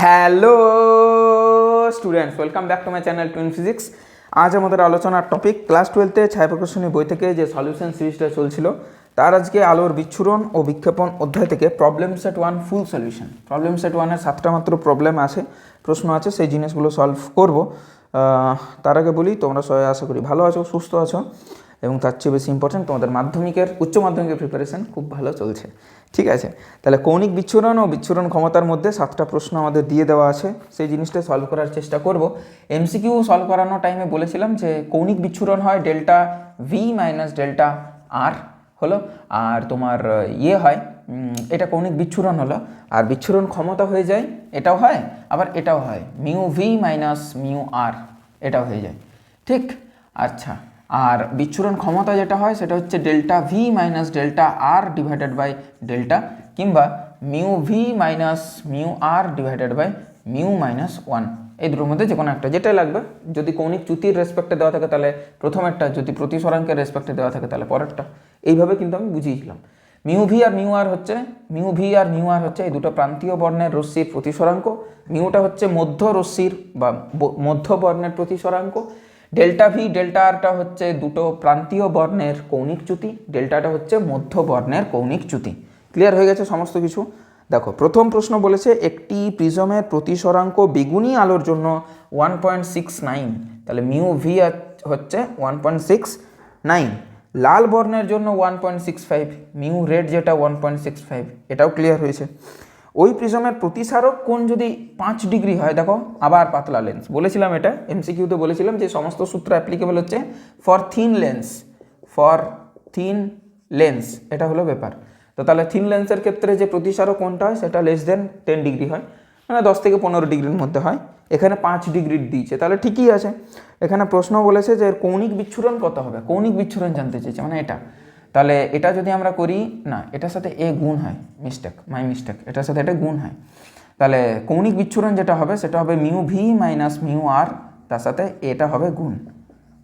Hello students, welcome back to my channel twin physics. আজ আমাদের আলোচনার টপিক, ক্লাস টুয়েলভে ছায়া প্রকাশনী বই থেকে যে সলিউশন সিরিজটা চলছিল, তার আজকে আলোর বিচ্ছুরণ ও বিক্ষেপণ অধ্যায় থেকে problem set one full solution problem set ওয়ানের সাতটা মাত্র প্রবলেম আছে প্রশ্ন আছে, সেই জিনিসগুলো সলভ করব। তার আগে বলি, তোমরা সবাই আশা করি ভালো আছো, সুস্থ আছো। এবং তার চেয়ে বেশি ইম্পর্টেন্ট তোমাদের মাধ্যমিকের, উচ্চ মাধ্যমিকের প্রিপারেশন খুব ভালো চলছে। ঠিক আছে? তাহলে কৌণিক বিচ্ছুরণ ও বিচ্ছুরণ ক্ষমতার মধ্যে সাতটা প্রশ্ন আমাদের দিয়ে দেওয়া আছে। সেই জিনিসটা সলভ করার চেষ্টা করব। এমসিকিউ সলভ করানোর টাইমে বলেছিলাম যে কৌণিক বিচ্ছুরণ হয় delta V minus delta R হলো, আর তোমার ইয়ে হয় এটা কৌণিক বিচ্ছুরণ হলো। আর বিচ্ছুরণ ক্ষমতা হয়ে যায়, এটাও হয়, আবার এটাও হয়। Mu V minus mu R এটাও হয়ে যায়। ঠিক? আচ্ছা। আর বিচ্ছুরণ ক্ষমতা যেটা হয়, সেটা হচ্ছে delta V minus delta R divided by delta, কিংবা mu V minus mu R divided by mu minus one এই দুটোর মধ্যে যে কোনো একটা, যেটাই লাগবে। যদি কৌণিক চ্যুতির রেসপেক্টে দেওয়া থাকে, তাহলে প্রথমেরটা যদি প্রতিসরাঙ্কের রেসপেক্টে দেওয়া থাকে, তাহলে পরেরটা। এইভাবে কিন্তু আমি বুঝিয়েছিলাম। মিউ ভি আর মিউ আর হচ্ছে মিউ ভি আর মিউ আর হচ্ছে এই দুটো প্রান্তীয় বর্ণের রশ্মির প্রতিসরাঙ্ক মিউটা হচ্ছে মধ্য রশ্মির বা মধ্য বর্ণের প্রতিসরাঙ্ক ডেল্টা ভি ডেল্টা আরটা হচ্ছে দুটো প্রান্তীয় বর্ণের কৌণিক চ্যুতি ডেল্টাটা হচ্ছে মধ্য বর্ণের কৌণিক চ্যুতি। ক্লিয়ার হয়ে গেছে সমস্ত কিছু? দেখো, প্রথম প্রশ্ন বলেছে একটি প্রিজমের প্রতিসরাঙ্ক বেগুনি আলোর জন্য ওয়ান পয়েন্ট সিক্স নাইন তাহলে মিউ ভি হচ্ছে ওয়ান পয়েন্ট সিক্স নাইন লাল বর্ণের জন্য one point six five mu red যেটা ওয়ান পয়েন্ট সিক্স ফাইভ এটাও ক্লিয়ার হয়েছে। ওই প্রিজমের প্রতিসারক কোণ যদি পাঁচ ডিগ্রি হয়, দেখো, আবার পাতলা লেন্স বলেছিলাম এটা এমসিকিউতে বলেছিলাম যে সমস্ত সূত্র অ্যাপ্লিকেবল হচ্ছে for thin lens for thin lens এটা হলো ব্যাপার। তো তাহলে থিন লেন্সের ক্ষেত্রে যে প্রতিসারক কোণটা হয়, সেটা লেস দেন টেন ডিগ্রি হয় মানে দশ থেকে পনেরো ডিগ্রির মধ্যে হয়, এখানে পাঁচ ডিগ্রির দিয়েছে, তাহলে ঠিকই আছে। এখানে প্রশ্ন বলেছে যে কৌণিক বিচ্ছুরণ কত হবে? কৌণিক বিচ্ছুরণ জানতে চেয়েছে মানে এটা। তাহলে এটা যদি আমরা করি, না, এটার সাথে এ গুণ হয় মিস্টেক মাই মিস্টেক এটার সাথে এটা গুণ হয়। তাহলে কৌণিক বিচ্ছুরণ যেটা হবে, সেটা হবে mu V minus mu R তার সাথে এটা হবে গুণ,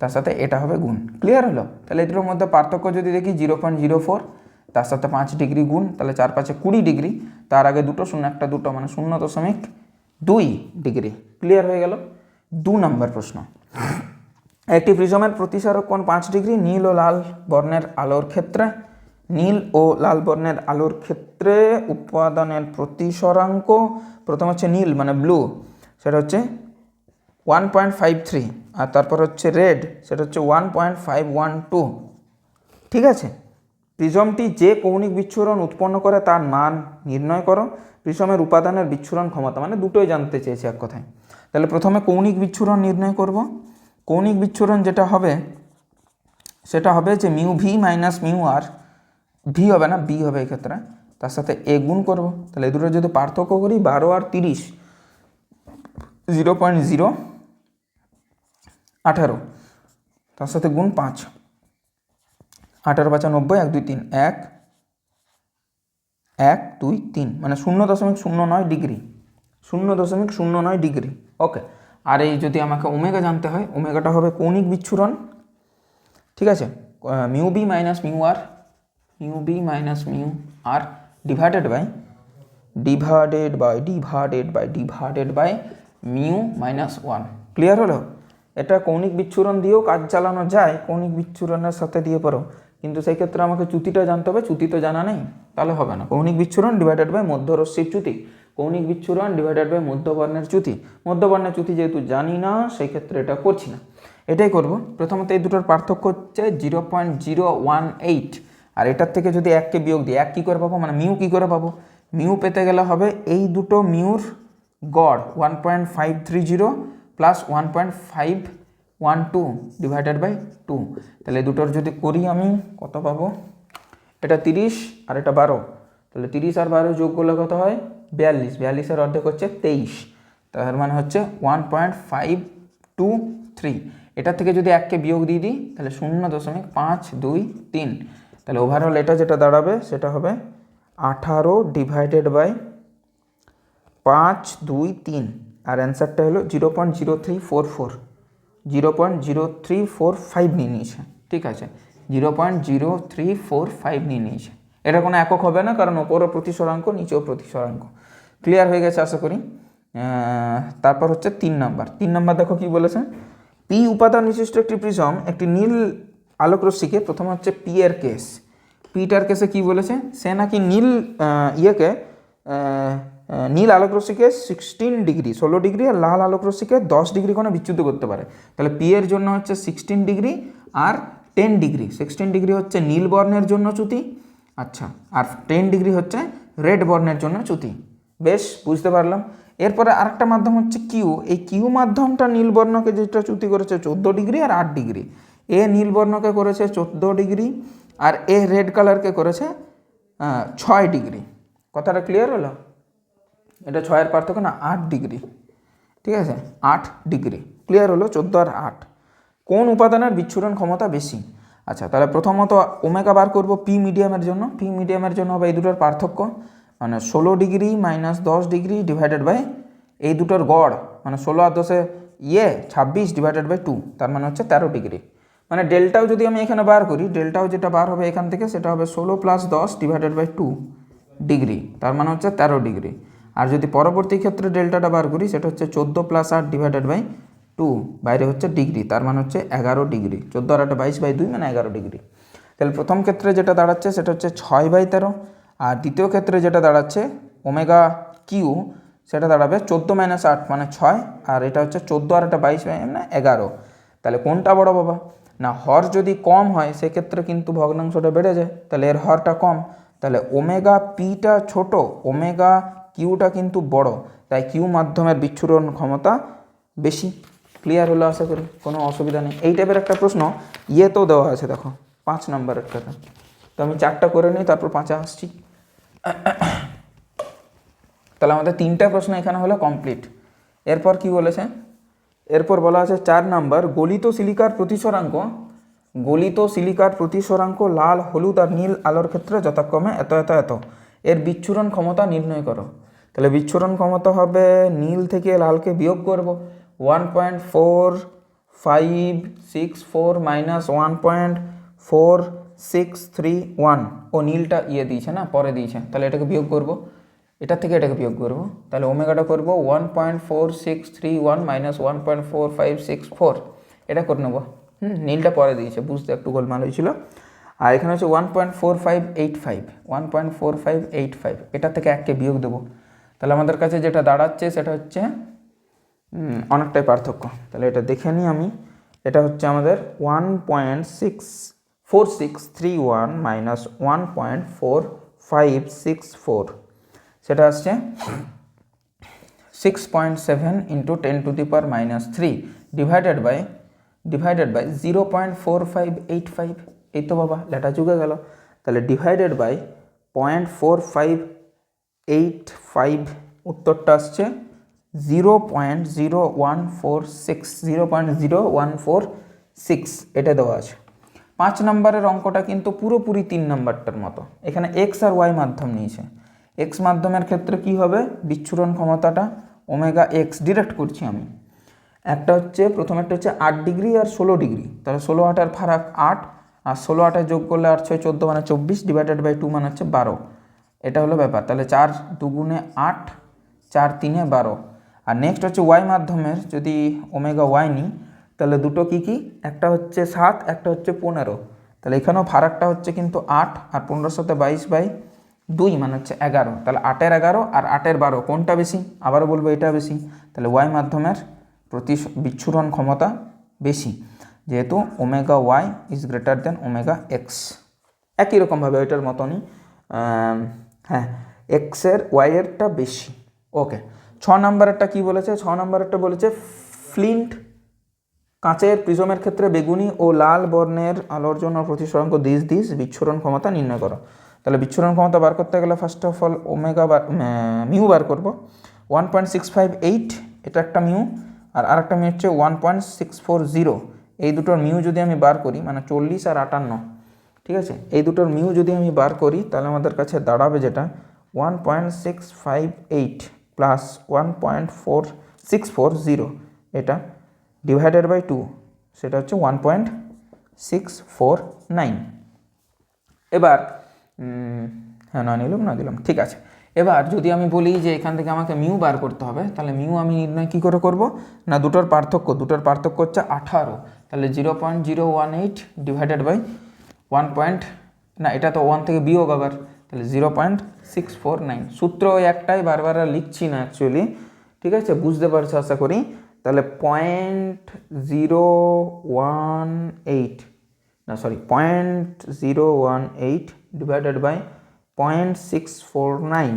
তার সাথে এটা হবে গুণ। ক্লিয়ার হলো? তাহলে এই দুটোর মধ্যে পার্থক্য যদি দেখি জিরো পয়েন্ট জিরো ফোর তার সাথে পাঁচ ডিগ্রি গুণ, তাহলে চার পাঁচে কুড়ি ডিগ্রি, তার আগে দুটো শূন্য, একটা দুটো মানে শূন্য দশমিক দুই ডিগ্রি। ক্লিয়ার হয়ে গেল? দু নম্বর প্রশ্ন। একটি প্রিজমের প্রতিসারক কোণ পাঁচ ডিগ্রি, নীল ও লাল বর্ণের আলোর ক্ষেত্রে। নীল ও লাল বর্ণের আলোর ক্ষেত্রে উপাদানের প্রতিসরাঙ্ক প্রথম হচ্ছে নীল মানে ব্লু সেটা হচ্ছে ওয়ান পয়েন্ট ফাইভ থ্রি আর তারপর হচ্ছে রেড সেটা হচ্ছে one point five one two ঠিক আছে? প্রিজমটি যে কৌণিক বিচ্ছুরণ উৎপন্ন করে তার মান নির্ণয় করো। প্রিজমের উপাদানের বিচ্ছুরণ ক্ষমতা মানে দুটোই জানতে চেয়েছি এক কথায়। তাহলে প্রথমে কৌণিক বিচ্ছুরণ নির্ণয় করব। কৌণিক বিচ্ছুরণ যেটা হবে, সেটা হবে যে mu V minus mu R V হবে না বি হবে এক্ষেত্রে তার সাথে এ গুণ করব। তাহলে দুটো যদি পার্থক্য করি, বারো আর তিরিশ জিরো পয়েন্ট জিরো আঠারো, তার সাথে গুণ পাঁচ। আঠারো পাঁচা নব্বই, এক, দুই, তিন, এক এক, দুই, তিন মানে শূন্য দশমিক শূন্য নয় ডিগ্রি, শূন্য দশমিক শূন্য নয় ডিগ্রি ওকে আর এই যদি আমাকে ওমেগা জানতে হয়, ওমেগাটা হবে কৌণিক বিচ্ছুরণ। ঠিক আছে? Mu B minus mu R, mu B minus mu R divided by divided by divided by divided by mu minus one. Clear হলো? এটা কৌণিক বিচ্ছুরণ দিয়েও কাজ চালানো যায়, কৌণিক বিচ্ছুরণের সাথে দিয়ে পারো কিন্তু সেই ক্ষেত্রে আমাকে চ্যুতিটা জানতে হবে, চ্যুতি তো জানা নেই, তাহলে হবে না। কৌণিক বিচ্ছুরণ ডিভাইডেড বাই মধ্যরশ্মির চ্যুতি। কৌণিক বিচ্ছুরণ ডিভাইডেড বাই মধ্যবর্ণের চ্যুতি। মধ্যবর্ণের চ্যুতি যেহেতু জানি না সেই ক্ষেত্রে এটা করছি না। এটাই করব। প্রথমত এই দুটোর পার্থক্য হচ্ছে zero point zero one eight আর এটার থেকে যদি এককে বিয়োগ দিই, এক কী করে পাবো? মানে মিউ কী করে পাবো? মিউ পেতে গেলে হবে এই দুটো মিউর গড় one point five three zero plus one point five one two divided by two তাহলে দুটোর যদি করি আমি, কত পাবো? এটা তিরিশ আর এটা বারো। তাহলে তিরিশ আর বারো যোগ করলে কত হয়? বিয়াল্লিশ, বিয়াল্লিশের অর্ধেক হচ্ছে তেইশ। তার মানে হচ্ছে one point five two three এটার থেকে যদি এককে বিয়োগ দিয়ে দিই, তাহলে শূন্য দশমিক পাঁচ দুই তিন। তাহলে ওভারঅল এটা যেটা দাঁড়াবে, সেটা হবে আঠারো ডিভাইডেড বাই পাঁচ দুই তিন। আর অ্যান্সারটা হলো zero point zero three four four zero point zero three four five নিয়ে নিয়েছে, ঠিক আছে? Zero point zero three four five নিয়ে নিয়েছে। এটা কোনো একক হবে না, কারণ ওপরও প্রতিসরাঙ্ক, নিচেও প্রতিসরাঙ্ক। ক্লিয়ার হয়ে গেছে আশা করি। তারপর হচ্ছে তিন নাম্বার। তিন নাম্বার দেখো কি বলেছে? পি উপাদান বিশিষ্ট একটি প্রিজম একটি নীল আলোক রশ্মিকে প্রথমে হচ্ছে পি এর কেস পিটার কেসে কি বলেছে? সে নাকি নীল ইয়েকে নীল আলোক রশ্মিকে সিক্সটিন ডিগ্রি ষোলো ডিগ্রি আর লাল আলোক রশ্মিকে দশ ডিগ্রি কোণে বিচ্যুত করতে পারে। তাহলে পি এর জন্য হচ্ছে সিক্সটিন ডিগ্রি আর টেন ডিগ্রি সিক্সটিন ডিগ্রি হচ্ছে নীল বর্ণের জন্য চ্যুতি। আচ্ছা আর টেন ডিগ্রি হচ্ছে রেড বর্ণের জন্য চ্যুতি। বেশ, বুঝতে পারলাম। এরপরে আরেকটা মাধ্যম হচ্ছে কিউ এই কিউ মাধ্যমটা নীলবর্ণকে যেটা চ্যুতি করেছে চোদ্দ ডিগ্রি আর আট ডিগ্রি। এ নীলবর্ণকে করেছে চোদ্দ ডিগ্রি আর এ রেড কালারকে করেছে ছয় ডিগ্রি। কথাটা ক্লিয়ার হলো? এটা ছয়ের পার্থক্য না, আট ডিগ্রি। ঠিক আছে? আট ডিগ্রি। ক্লিয়ার হলো, চোদ্দ আর আট। কোন উপাদানের বিচ্ছুরণ ক্ষমতা বেশি? আচ্ছা তাহলে প্রথমত ওমেগা বার করব পি মিডিয়ামের জন্য। পি মিডিয়ামের জন্য হবে এই দুটোর পার্থক্য। মানে ষোলো ডিগ্রি মাইনাস দশ ডিগ্রি ডিভাইডেড বাই এই দুটোর গড় মানে ষোলো আর দশে ইয়ে ছাব্বিশ ডিভাইডেড বাই টু তার মানে হচ্ছে তেরো ডিগ্রি। মানে ডেল্টাও যদি আমি এখানে বার করি, ডেল্টাও যেটা বার হবে এখান থেকে সেটা হবে ষোলো প্লাস দশ ডিভাইডেড বাই টু ডিগ্রি, তার মানে হচ্ছে তেরো ডিগ্রি। আর যদি পরবর্তী ক্ষেত্রে ডেল্টাটা বার করি, সেটা হচ্ছে চোদ্দ প্লাস আট ডিভাইডেড বাই টু বাইরে হচ্ছে ডিগ্রি, তার মানে হচ্ছে এগারো ডিগ্রি। চোদ্দ আর আটে বাইশ বাই দুই মানে এগারো ডিগ্রি। তাহলে প্রথম ক্ষেত্রে যেটা দাঁড়াচ্ছে, সেটা হচ্ছে ছয় বাই তেরো দ্বিতীয় ক্ষেত্রে যেটা দাঁড়াচ্ছে, ওমেগা কিউ, সেটা দাঁড়াবে চোদ্দ মাইনাস আট মানে ছয়, আর এটা হচ্ছে চোদ্দ আর একটা বাইশ বাই মানে এগারো। তাহলে কোনটা বড় বাবা? না, হর যদি কম হয়, সেক্ষেত্রে কিন্তু ভগ্নাংশটা বেড়ে যায়। তাহলে এর হরটা কম। তাহলে ওমেগা পিটা ছোট, ওমেগা কিউটা কিন্তু বড়। তাই কিউ মাধ্যমের বিচ্ছুরণ ক্ষমতা বেশি। ক্লিয়ার হলো আশা করি? কোনো অসুবিধা নেই। এই টাইপের একটা প্রশ্ন ইয়েতেও দেওয়া আছে, দেখো। পাঁচ নম্বর একটা তো আমি চারটা করে নিই, তারপর পাঁচে আসছি। তাহলে আমাদের তিনটা প্রশ্ন এখানে হলো কমপ্লিট এরপর কি বলেছে? এরপর বলা আছে চার নাম্বার, গলিত সিলিকার প্রতিসরাঙ্ক, গলিত সিলিকার প্রতিসরাঙ্ক লাল, হলুদ আর নীল আলোর ক্ষেত্রে যথাক্রমে এত এত এত। এর বিচ্ছুরণ ক্ষমতা নির্ণয় করো। তাহলে বিচ্ছুরণ ক্ষমতা হবে নীল থেকে লালকে বিয়োগ করব। One point four five six four minus one point four six three one ও নীলটা ইয়ে দিয়েছে না, পরে দিয়েছে। তাহলে এটাকে বিয়োগ করব। এটা থেকে এটাকে বিয়োগ করব। তাহলে ওমেগাটা করব one point four six three one minus one point four five six four এটা করে নেব। হুম, নীলটা পরে দিয়েছে, বুঝতে একটু গোলমাল হয়েছিল। আর এখানে হচ্ছে one point four five eight five one point four five eight five এটা থেকে এককে বিয়োগ দেবো। তাহলে আমাদের কাছে যেটা দাঁড়াচ্ছে, সেটা হচ্ছে অনেকটাই পার্থক্য। তাহলে এটা দেখে নিই আমি। এটা হচ্ছে আমাদের one point six four six three one minus one point four five six four সেটা আসছে six point seven into ten to the minus three divided by divided by zero point four five eight five এই তো বাবা, লেটা চুকে গেল। তাহলে divided by point four five eight five উত্তরটা আসছে zero point zero one four six zero point zero one four six এটা দেওয়া আছে। পাঁচ নম্বরের অঙ্কটা কিন্তু পুরোপুরি তিন নম্বরটার মতো। এখানে এক্স আর ওয়াই মাধ্যম নিয়েছে। এক্স মাধ্যমের ক্ষেত্রে কি হবে? বিচ্ছুরণ ক্ষমতাটা ওমেগা এক্স ডিরেক্ট করছি আমি। একটা হচ্ছে, প্রথম একটা হচ্ছে আট ডিগ্রি আর ষোলো ডিগ্রি। তাহলে ষোলো আটের ফারাক আট, আর ষোলো আটে যোগ করলে আট, ছয়, চোদ্দ মানে চব্বিশ ডিভাইডেড বাই টু মানে হচ্ছে বারো। এটা হলো ব্যাপার। তাহলে চার দুগুণে আট, চার তিনে বারো। আর নেক্সট হচ্ছে ওয়াই মাধ্যমের, যদি ওমেগা ওয়াই নিই তাহলে দুটো কি কি? একটা হচ্ছে সাত, একটা হচ্ছে পনেরো। তাহলে এখানেও ফারাকটা হচ্ছে কিন্তু আট আর পনেরোর সাথে বাইশ বাই দুই মানে হচ্ছে এগারো। তাহলে আটের এগারো আর আটের বারো, কোনটা বেশি? আবারও বলব এটা বেশি। তাহলে ওয়াই মাধ্যমের প্রতি বিচ্ছুরণ ক্ষমতা বেশি। যেহেতু omega Y is greater than omega X. একই রকমভাবে ওইটার মতনই হ্যাঁ এক্সের ওয়াইয়েরটা বেশি। ওকে, ছ নম্বরেরটা কি বলেছে? ছ নম্বরেরটা বলেছে ফ্লিন্ট কাঁচের প্রিজমের ক্ষেত্রে বেগুনি ও লাল বর্ণের আলোর জন্য প্রতিসরাঙ্ক দিস দিস, বিচ্ছুরণ ক্ষমতা নির্ণয় করো। তাহলে বিচ্ছুরণ ক্ষমতা বার করতে গেলে first of all omega bar mu bar করব। One point six five eight এটা একটা মিউ আর আরেকটা মিউ হচ্ছে one point six four zero এই দুটোর মিউ যদি আমি বার করি মানে চল্লিশ আর আটান্ন, ঠিক আছে? এই দুটোর মিউ যদি আমি বার করি, তাহলে আমাদের কাছে দাঁড়াবে যেটা one point six five eight plus one point four six four zero এটা ডিভাইডেড বাই টু সেটা হচ্ছে one point six four nine এবার হ্যাঁ না নিলাম, না দিলাম, ঠিক আছে। এবার যদি আমি বলি যে এখান থেকে আমাকে মিউ বার করতে হবে, তাহলে মিউ আমি নির্ণয় কী করে করব? না, দুটোর পার্থক্য দুটোর পার্থক্য হচ্ছে আঠারো। তাহলে zero point zero one eight divided by one point না, এটা তো ওয়ান থেকে বিয়োগ আবার, তাহলে zero point six four nine সূত্র ওই একটাই বারবার লিখছি না অ্যাকচুয়ালি ঠিক আছে? বুঝতে পারছ, আশা করি? তাহলে পয়েন্ট জিরো ওয়ান এইট না sorry point zero one eight divided by point six four nine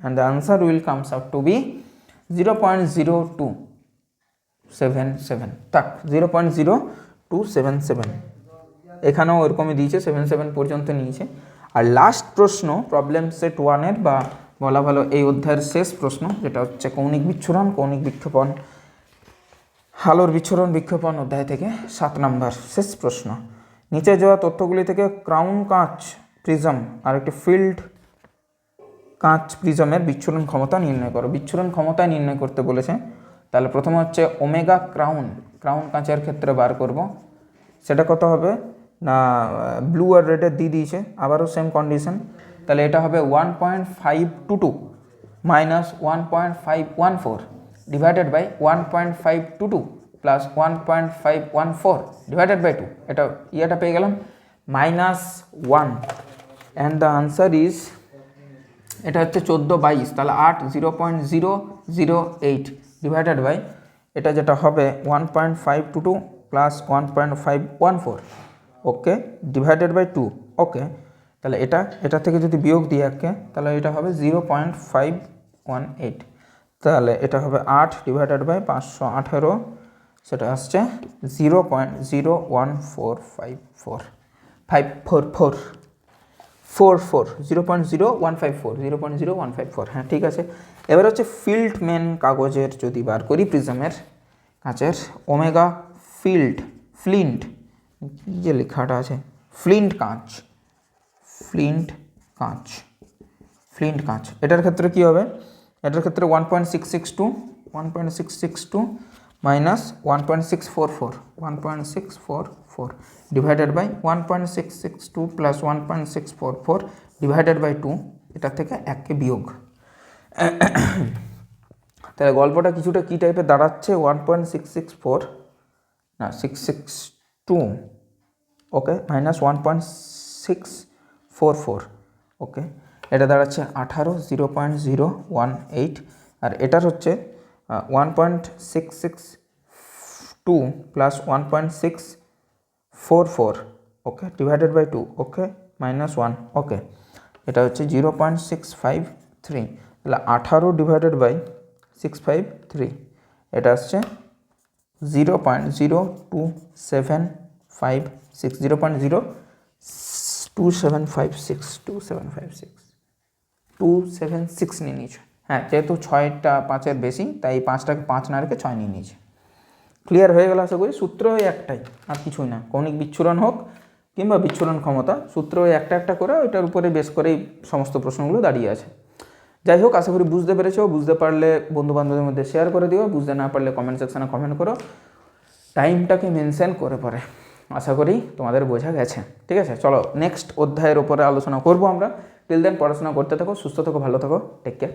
and the answer will comes out to be zero point zero two seven seven তাক zero point zero two seven seven এখানেও ওরকমই দিয়েছে seven seven পর্যন্ত নিয়েছে। আর last প্রশ্ন problem set ওয়ানের বা বলা ভালো এই অধ্যায়ের শেষ প্রশ্ন, যেটা হচ্ছে কৌণিক বিচ্ছুরণ, কৌণিক বিক্ষেপণ। হালোর বিচ্ছুরণ বিক্ষেপণ অধ্যায় থেকে সাত নাম্বার, শেষ প্রশ্ন। নিচে যাওয়া তথ্যগুলি থেকে ক্রাউন কাঁচ প্রিজম আর একটি ফিল্ড কাঁচ প্রিজমের বিচ্ছুরণ ক্ষমতা নির্ণয় করো। বিচ্ছুরণ ক্ষমতা নির্ণয় করতে বলেছে, তাহলে প্রথমে হচ্ছে ওমেগা ক্রাউন। ক্রাউন কাঁচের ক্ষেত্রে বার করব। সেটা কত হবে? না, ব্লু আর রেডের দিয়ে দিয়েছে, আবারও সেম কন্ডিশন তাহলে এটা হবে one point five two two minus one point five one four divided by one point five two two plus one point five one four divided by two এটা ইয়েটা পেয়ে গেলাম? Minus one and the answer is এটা হচ্ছে চোদ্দ বাইশ, তাহলে আট zero point zero zero eight divided by এটা যেটা হবে one point five two two plus one point five one four okay divided by two okay তাহলে এটা এটা থেকে যদি বিয়োগ দিই একে, তাহলে এটা হবে zero point five one eight তাহলে এটা হবে আট ডিভাইডেড বাই পাঁচশো আঠেরো, সেটা আসছে zero point zero one four five four five four four four four zero point zero one five four zero point zero one five four হ্যাঁ ঠিক আছে। এবার হচ্ছে ফিল্ড মেন কাগজের যদি বার করি প্রিজমের কাঁচের ওমেগা ফিল্ড ফ্লিন্ট কী যে লেখাটা আছে? ফ্লিন্ট কাঁচ। ফ্লিন্ট কাঁচ। ফ্লিন্ট কাঁচ। এটার ক্ষেত্রে কী হবে? এটার ক্ষেত্রে one point six six two one point six six two minus one point six four four one point six four four divided by one point six six two plus one point six four four divided by two এটার থেকে এককে বিয়োগ। তাহলে গল্পটা কিছুটা কী টাইপের দাঁড়াচ্ছে? One point six six four না six six two okay minus one point six four four okay এটা দাঁড়াচ্ছে আঠারো, zero point zero one eight. আর এটার হচ্ছে one point six six two plus one point six four four, okay, divided by two, okay, minus one, okay. এটা হচ্ছে zero point six five three. তাহলে আঠারো divided by six five three, এটা আসছে zero point zero two seven five six, zero point zero two seven five six, two seven five six. Two seven six নিয়ে নিয়েছে। হ্যাঁ যেহেতু ছয়টা পাঁচের বেশি, তাই পাঁচটাকে পাঁচ না রেখে ছয় নিয়ে নিয়েছে। ক্লিয়ার হয়ে গেল আশা করি? সূত্র ওই একটাই, আর কিছুই না। কৌণিক বিচ্ছুরণ হোক কিংবা বিচ্ছুরণ ক্ষমতা, সূত্র ওই একটা একটা করে ওইটার উপরে বেশ করেই সমস্ত প্রশ্নগুলো দাঁড়িয়ে আছে। যাই হোক, আশা করি বুঝতে পেরেছ। বুঝতে পারলে বন্ধু বান্ধবদের মধ্যে শেয়ার করে দিও। বুঝতে না পারলে কমেন্ট সেকশানে কমেন্ট করো। টাইমটাকে মেনশন করে পরে আশা করি তোমাদের বোঝা গেছে। ঠিক আছে? চলো নেক্সট অধ্যায়ের ওপরে আলোচনা করব আমরা। টিল দেন পড়াশোনা করতে থাকো, সুস্থ থাকো, ভালো থাকো টেক কেয়ার